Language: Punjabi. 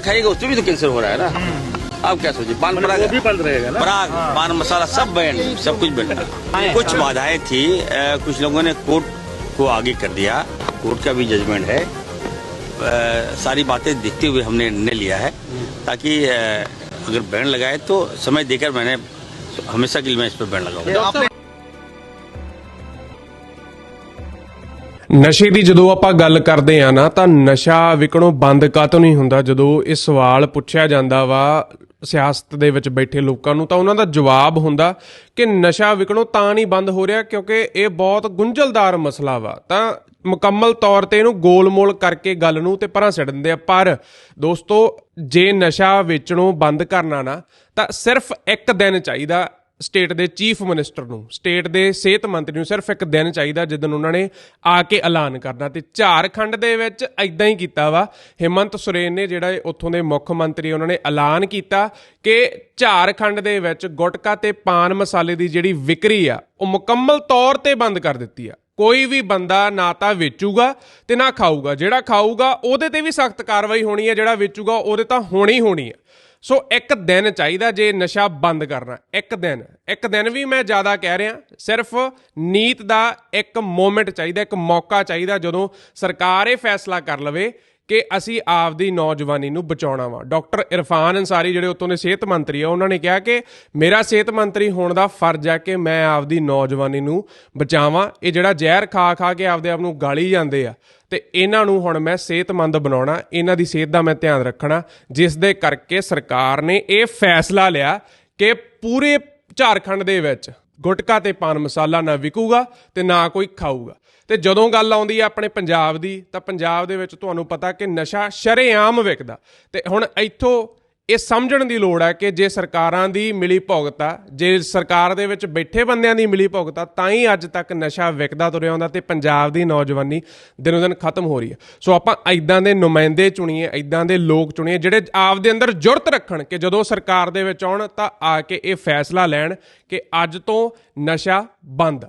खाएगा उसमें भी तो कैंसर हो रहा है ना। आप क्या सोचिए पान मतलब वो भी बंद रहेगा ना? पराग पान मसाला सब बैंड सब कुछ बैंड कुछ बाधाएँ थी कुछ लोगों ने कोर्ट को आगे कर दिया। कोर्ट का भी जजमेंट है। सारी बातें देखते हुए हमने निर्णय लिया है ताकि अगर बैंड लगाए तो समय देकर मैंने हमेशा के लिए मैं इस पर बैंड लगाऊँगा। ਨਸ਼ੇ ਦੀ ਜਦੋਂ ਆਪਾਂ ਗੱਲ ਕਰਦੇ ਆ ਨਾ, ਤਾਂ ਨਸ਼ਾ ਵਿਕਣੋਂ ਬੰਦ ਕਾਤੋਂ ਨਹੀਂ ਹੁੰਦਾ? ਜਦੋਂ ਇਹ ਸਵਾਲ ਪੁੱਛਿਆ ਜਾਂਦਾ ਵਾ ਸਿਆਸਤ ਦੇ ਵਿੱਚ ਬੈਠੇ ਲੋਕਾਂ ਨੂੰ, ਤਾਂ ਉਹਨਾਂ ਦਾ ਜਵਾਬ ਹੁੰਦਾ ਕਿ ਨਸ਼ਾ ਵਿਕਣੋਂ ਤਾਂ ਨਹੀਂ ਬੰਦ ਹੋ ਰਿਹਾ ਕਿਉਂਕਿ ਇਹ ਬਹੁਤ ਗੁੰਝਲਦਾਰ ਮਸਲਾ ਵਾ। ਤਾਂ ਮੁਕੰਮਲ ਤੌਰ ਤੇ ਇਹਨੂੰ ਗੋਲ-ਮੋਲ ਕਰਕੇ ਗੱਲ ਨੂੰ ਤੇ ਪਰਾਂ ਛੱਡ ਦਿੰਦੇ ਆ। ਪਰ ਦੋਸਤੋ, ਜੇ ਨਸ਼ਾ ਵੇਚਣੋਂ ਬੰਦ ਕਰਨਾ ਨਾ, ਤਾਂ ਸਿਰਫ ਇੱਕ ਦਿਨ ਚਾਹੀਦਾ ਸਟੇਟ ਦੇ ਚੀਫ ਮਿਨਿਸਟਰ ਨੂੰ, ਸਟੇਟ ਦੇ ਸਿਹਤ ਮੰਤਰੀ ਨੂੰ ਸਿਰਫ ਇੱਕ ਦਿਨ ਚਾਹੀਦਾ ਜਦੋਂ ਉਹਨਾਂ ਨੇ ਆ ਕੇ ਐਲਾਨ ਕਰਨਾ। ਤੇ ਝਾਰਖੰਡ ਦੇ ਵਿੱਚ ਐਦਾਂ ਹੀ ਕੀਤਾ ਵਾ, ਹਿਮੰਤ ਸੁਰੇਨ ਨੇ ਜਿਹੜਾ ਉੱਥੋਂ ਦੇ ਮੁੱਖ ਮੰਤਰੀ ਉਹਨਾਂ ਨੇ ਐਲਾਨ ਕੀਤਾ ਕਿ ਝਾਰਖੰਡ ਦੇ ਵਿੱਚ ਗੁਟਕਾ ਤੇ ਪਾਨ ਮਸਾਲੇ ਦੀ ਜਿਹੜੀ ਵਿਕਰੀ ਆ, ਉਹ ਮੁਕੰਮਲ ਤੌਰ ਤੇ ਬੰਦ ਕਰ ਦਿੱਤੀ ਆ। ਕੋਈ ਵੀ ਬੰਦਾ ਨਾ ਤਾਂ ਵੇਚੂਗਾ ਤੇ ਨਾ ਖਾਊਗਾ। ਜਿਹੜਾ ਖਾਊਗਾ ਉਹਦੇ ਤੇ ਵੀ ਸਖਤ ਕਾਰਵਾਈ ਹੋਣੀ ਹੈ ਜਿਹੜਾ ਵੇਚੂਗਾ ਉਹਦੇ ਤਾਂ ਹੋਣੀ ਹੋਣੀ ਹੈ ਸੋ ਇੱਕ ਦਿਨ ਚਾਹੀਦਾ ਜੇ ਨਸ਼ਾ ਬੰਦ ਕਰਨਾ, ਇੱਕ ਦਿਨ। ਇੱਕ ਦਿਨ ਵੀ ਮੈਂ ਜ਼ਿਆਦਾ ਕਹਿ ਰਿਹਾ, ਸਿਰਫ ਨੀਤ ਦਾ ਇੱਕ ਮੂਮੈਂਟ ਚਾਹੀਦਾ, ਇੱਕ ਮੌਕਾ ਚਾਹੀਦਾ ਜਦੋਂ ਸਰਕਾਰ ਇਹ ਫੈਸਲਾ ਕਰ ਲਵੇ ਕਿ ਅਸੀਂ ਆਪਦੀ ਨੌਜਵਾਨੀ ਨੂੰ ਬਚਾਉਣਾ ਵਾ। ਡਾਕਟਰ ਇਰਫਾਨ ਅੰਸਾਰੀ ਜਿਹੜੇ ਉਤੋਂ ਦੇ ਸਿਹਤ ਮੰਤਰੀ ਆ, ਉਹਨਾਂ ਨੇ ਕਿਹਾ ਕਿ ਮੇਰਾ ਸਿਹਤ ਮੰਤਰੀ ਹੋਣ ਦਾ ਫਰਜ਼ ਹੈ ਕਿ ਮੈਂ ਆਪਦੀ ਨੌਜਵਾਨੀ ਨੂੰ ਬਚਾਵਾਂ। ਇਹ ਜਿਹੜਾ ਜ਼ਹਿਰ ਖਾ ਖਾ ਕੇ ਆਪਦੇ ਆਪ ਨੂੰ ਗਾਲੀ ਜਾਂਦੇ ਆ, ਤੇ ਇਹਨਾਂ ਨੂੰ ਹੁਣ ਮੈਂ ਸਿਹਤਮੰਦ ਬਣਾਉਣਾ, ਇਹਨਾਂ ਦੀ ਸਿਹਤ ਦਾ ਮੈਂ ਧਿਆਨ ਰੱਖਣਾ, ਜਿਸ ਦੇ ਕਰਕੇ ਸਰਕਾਰ ਨੇ ਇਹ ਫੈਸਲਾ ਲਿਆ ਕਿ ਪੂਰੇ ਝਾਰਖੰਡ ਦੇ ਵਿੱਚ ਗੁਟਕਾ ਤੇ ਪਾਨ ਮਸਾਲਾ ਨਾ ਵਿਕੂਗਾ ਤੇ ਨਾ ਕੋਈ ਖਾਊਗਾ। ਤੇ ਜਦੋਂ ਗੱਲ ਆਉਂਦੀ ਹੈ ਆਪਣੇ ਪੰਜਾਬ ਦੀ, ਤਾਂ ਪੰਜਾਬ ਦੇ ਵਿੱਚ ਤੁਹਾਨੂੰ ਪਤਾ ਕਿ ਨਸ਼ਾ ਸ਼ਰੇਆਮ ਵਿਕਦਾ। ਤੇ ਹੁਣ ਇੱਥੋਂ ਇਹ ਸਮਝਣ ਦੀ ਲੋੜ ਹੈ ਕਿ ਜੇ ਸਰਕਾਰਾਂ ਦੀ ਮਿਲੀ ਭੁਗਤ ਆ, ਜੇ ਸਰਕਾਰ ਦੇ ਵਿੱਚ ਬੈਠੇ ਬੰਦਿਆਂ ਦੀ ਮਿਲੀ ਭੁਗਤ ਆ, ਤਾਂ ਹੀ ਅੱਜ ਤੱਕ ਨਸ਼ਾ ਵਿਕਦਾ ਤੁਰਿਆ ਹੁੰਦਾ ਤੇ ਪੰਜਾਬ ਦੀ ਨੌਜਵਾਨੀ ਦਿਨੋ ਦਿਨ ਖਤਮ ਹੋ ਰਹੀ ਹੈ। ਸੋ ਆਪਾਂ ਐਦਾਂ ਦੇ ਨੁਮਾਇੰਦੇ ਚੁਣੀਏ ਐਦਾਂ ਦੇ ਲੋਕ ਚੁਣੀਏ, ਜਿਹੜੇ ਆਪਦੇ ਅੰਦਰ ਜੁਰਤ ਰੱਖਣ ਕਿ ਜਦੋਂ ਸਰਕਾਰ ਦੇ ਵਿੱਚ ਆਉਣ ਤਾਂ ਆ ਕੇ ਇਹ ਫੈਸਲਾ ਲੈਣ ਕਿ ਅੱਜ ਤੋਂ ਨਸ਼ਾ ਬੰਦ